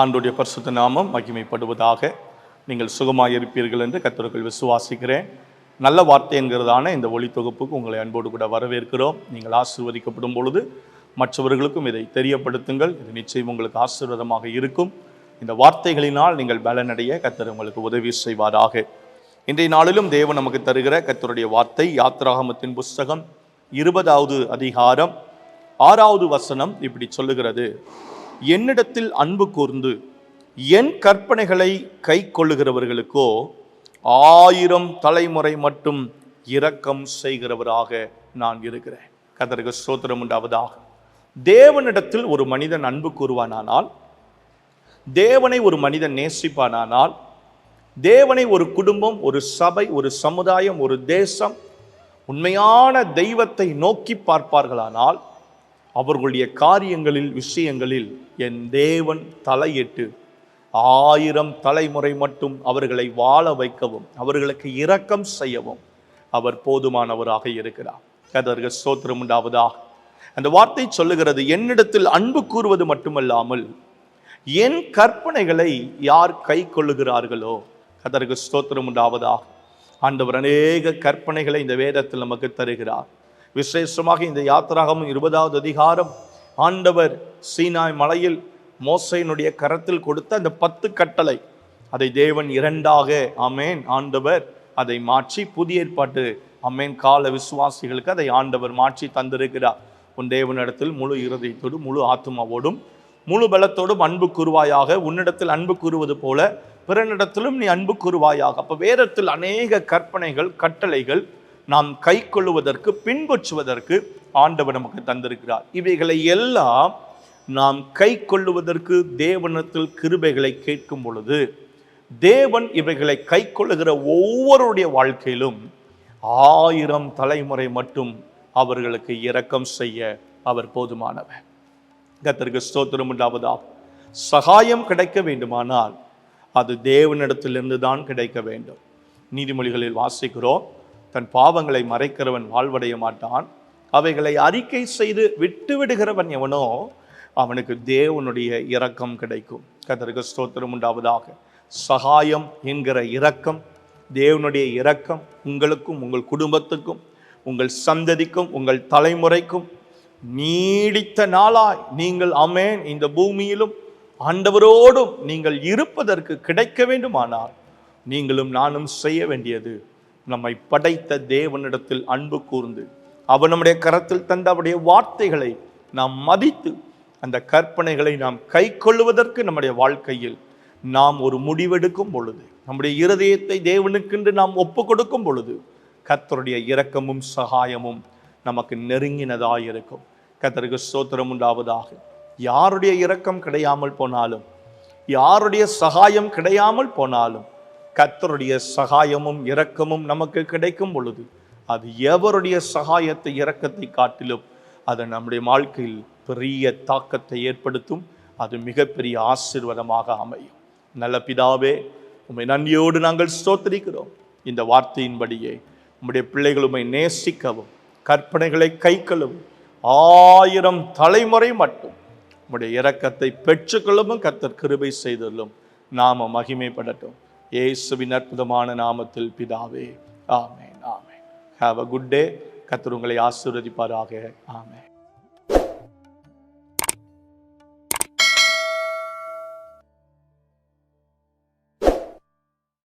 ஆண்டுடைய பரிசுத்த நாமம் மகிமைப்படுவதாக நீங்கள் சுகமாக இருப்பீர்கள் என்று கத்தர்கள் விசுவாசிக்கிறேன். நல்ல வார்த்தை என்கிறதான இந்த ஒளி தொகுப்புக்கு உங்களை அன்போடு கூட வரவேற்கிறோம். நீங்கள் ஆசீர்வதிக்கப்படும் பொழுது மற்றவர்களுக்கும் இதை தெரியப்படுத்துங்கள். இது நிச்சயம் உங்களுக்கு ஆசீர்வாதமாக இருக்கும். இந்த வார்த்தைகளினால் நீங்கள் பலனடைய கத்தர் உங்களுக்கு உதவி செய்வாராக. இன்றைய நாளிலும் தேவன் நமக்கு தருகிற கத்தருடைய வார்த்தை யாத்ராகமத்தின் புஸ்தகம் இருபதாவது அதிகாரம் ஆறாவது வசனம் இப்படி சொல்லுகிறது. என்னிடத்தில் அன்பு கூர்ந்து என் கற்பனைகளை கை கொள்ளுகிறவர்களுக்கோ ஆயிரம் தலைமுறை மட்டும் இரக்கம் செய்கிறவராக நான் இருக்கிறேன். கதருக்கு சோத்திரம் உண்டாவதாக. தேவனிடத்தில் ஒரு மனிதன் அன்பு கூறுவானானால் தேவனை ஒரு மனிதன் நேசிப்பானானால் தேவனை ஒரு குடும்பம் ஒரு சபை ஒரு சமுதாயம் ஒரு தேசம் உண்மையான தெய்வத்தை நோக்கி பார்ப்பார்களானால் அவர்களுடைய காரியங்களில் விஷயங்களில் என் தேவன் தலையிட்டு ஆயிரம் தலைமுறை மட்டும் அவர்களை வாழ வைக்கவும் அவர்களுக்கு இரக்கம் செய்யவும் அவர் போதுமானவராக இருக்கிறார். கதர்கள் சோத்திரம் உண்டாவதா அந்த வார்த்தை சொல்லுகிறது என்னிடத்தில் அன்பு கூறுவது மட்டுமல்லாமல் என் கற்பனைகளை யார் கை கொள்ளுகிறார்களோ கதர்கள் ஸ்தோத்திரம் உண்டாவதா ஆண்டவர் அநேக கற்பனைகளை இந்த வேதத்தில் நமக்கு தருகிறார். விசேஷமாக இந்த யாத்திராகமும் இருபதாவது அதிகாரம். ஆண்டவர் சீனாய் மலையில் மோசையினுடைய கரத்தில் கொடுத்த அந்த பத்து கட்டளை. அதை தேவன் இரண்டாக அமேன் ஆண்டவர் அதை மாற்றி புதிய ஏற்பாட்டு அமேன் கால விசுவாசிகளுக்கு அதை ஆண்டவர் மாற்றி தந்திருக்கிறார். உன் தேவனிடத்தில் முழு இருதயத்தோடும் முழு ஆத்மாவோடும் முழு பலத்தோடும் அன்பு கூறுவாயாக. உன்னிடத்தில் அன்பு கூறுவது போல பிறனிடத்திலும் நீ அன்பு கூறுவாயாக. அப்போ வேதத்தில் அநேக கற்பனைகள் கட்டளைகள் நாம் கை கொள்ளுவதற்கு பின்பற்றுவதற்கு ஆண்டவர் நமக்கு தந்திருக்கிறார். இவைகளை எல்லாம் நாம் கை கொள்ளுவதற்கு தேவனத்தில் கிருபைகளை கேட்கும் பொழுது தேவன் இவைகளை கை கொள்ளுகிற ஒவ்வொருடைய வாழ்க்கையிலும் ஆயிரம் தலைமுறை மட்டும் அவர்களுக்கு இரக்கம் செய்ய அவர் போதுமானவர். கத்திற்கு ஸ்தோத்திரம் உண்டாவதா? சகாயம் கிடைக்க வேண்டுமானால் அது தேவனிடத்திலிருந்து தான் கிடைக்க வேண்டும். நீதிமொழிகளில் வாசிக்கிறோம். தன் பாவங்களை மறைக்கிறவன் வாழ்வடைய மாட்டான். அவைகளை அறிக்கை செய்து விட்டு விடுகிறவன் எவனோ அவனுக்கு தேவனுடைய இரக்கம் கிடைக்கும். கத்தருக்கு ஸ்தோத்திரம் உண்டாவதாக. சகாயம் என்கிற இரக்கம் தேவனுடைய இரக்கம் உங்களுக்கும் உங்கள் குடும்பத்துக்கும் உங்கள் சந்ததிக்கும் உங்கள் தலைமுறைக்கும் நீடித்த நாளாய் நீங்கள் அமேன். இந்த பூமியிலும் ஆண்டவரோடும் நீங்கள் இருப்பதற்கு கிடைக்க வேண்டுமானால் நீங்களும் நானும் செய்ய வேண்டியது நம்மை படைத்த தேவனிடத்தில் அன்பு கூர்ந்து அவர் நம்முடைய கரத்தில் தந்த அவருடைய வார்த்தைகளை நாம் மதித்து அந்த கற்பனைகளை நாம் கை கொள்ளுவதற்கு நம்முடைய வாழ்க்கையில் நாம் ஒரு முடிவெடுக்கும் பொழுது நம்முடைய இருதயத்தை தேவனுக்கென்று நாம் ஒப்பு கொடுக்கும் பொழுது கர்த்தருடைய இரக்கமும் சகாயமும் நமக்கு நெருங்கினதாக இருக்கும். கர்த்தருக்கு சோத்திரம் உண்டாவதாக. யாருடைய இரக்கம் கிடையாமல் போனாலும் யாருடைய சகாயம் கிடையாமல் போனாலும் கர்த்தருடைய சகாயமும் இரக்கமும் நமக்கு கிடைக்கும் பொழுது அது எவருடைய சகாயத்தை இரக்கத்தை காட்டிலும் அது நம்முடைய வாழ்க்கையில் பெரிய தாக்கத்தை ஏற்படுத்தும் அது மிகப்பெரிய ஆசீர்வாதமாக அமையும். நல்ல பிதாவே உண்மை நன்றியோடு நாங்கள் ஸ்தோத்தரிக்கிறோம். இந்த வார்த்தையின்படியே உம்முடைய பிள்ளைகள் நேசிக்கவும் கற்பனைகளை கைக்கொள்ளவும் ஆயிரம் தலைமுறை மட்டும் உம்முடைய இரக்கத்தை பெற்றுக்கொள்ளவும் கத்தர் கிருபை செய்தலும் நாம மகிமைப்படட்டும். இயேசுவின் அற்புதமான நாமத்தில் பிதாவே. ஆமேன் ஆமேன். ஹாவ் அ குட் டே கத்தர் உங்களை ஆசீர்வதிப்பாராக. ஆமேன்.